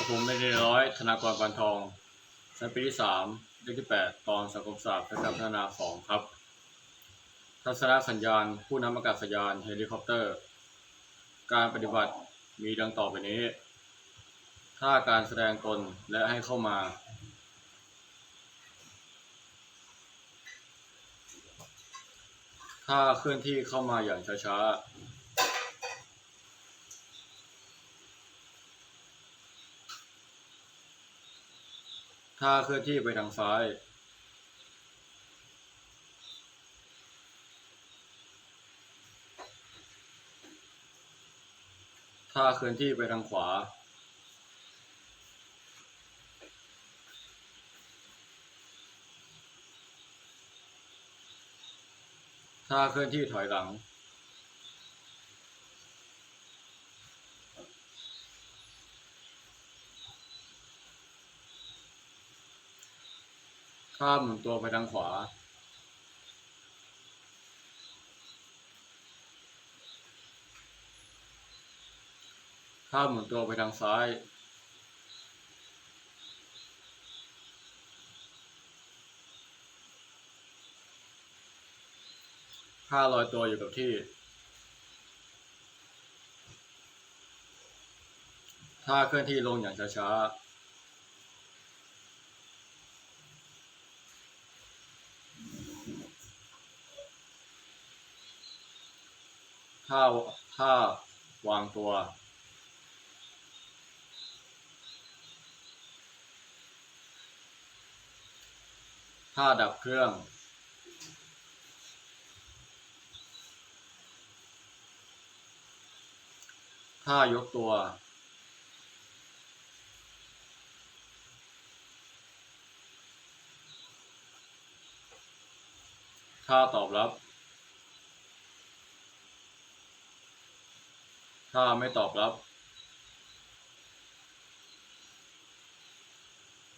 กับผมในเรียนร้อย ธนากรปานทองชั้นปีที่สามเลขที่แปดตอนสังคมศาสตร์และการพัฒนาสองครับ ทัศนสัญญาณ ผู้นำอากาศยานเฮลิคอปเตอร์ การปฏิบัติมีดังต่อไปนี้ ถ้าการแสดงตนและให้เข้ามา ถ้าเคลื่อนที่เข้ามาอย่างช้าๆ ถ้าเคลื่อนที่ไปทางซ้าย ถ้าเคลื่อนที่ไปทางขวา ถ้าเคลื่อนที่ถอยหลัง ถ้าหมุนตัวไปทางขวาถ้าหมุนตัวไปทางซ้ายถ้าลอยตัวอยู่กับที่ ถ้าเคลื่อนที่ลงอย่างช้าๆ ถ้าถ้าวางตัวถ้าดับเครื่องถ้ายกตัวถ้าตอบรับ ถ้าไม่ตอบรับ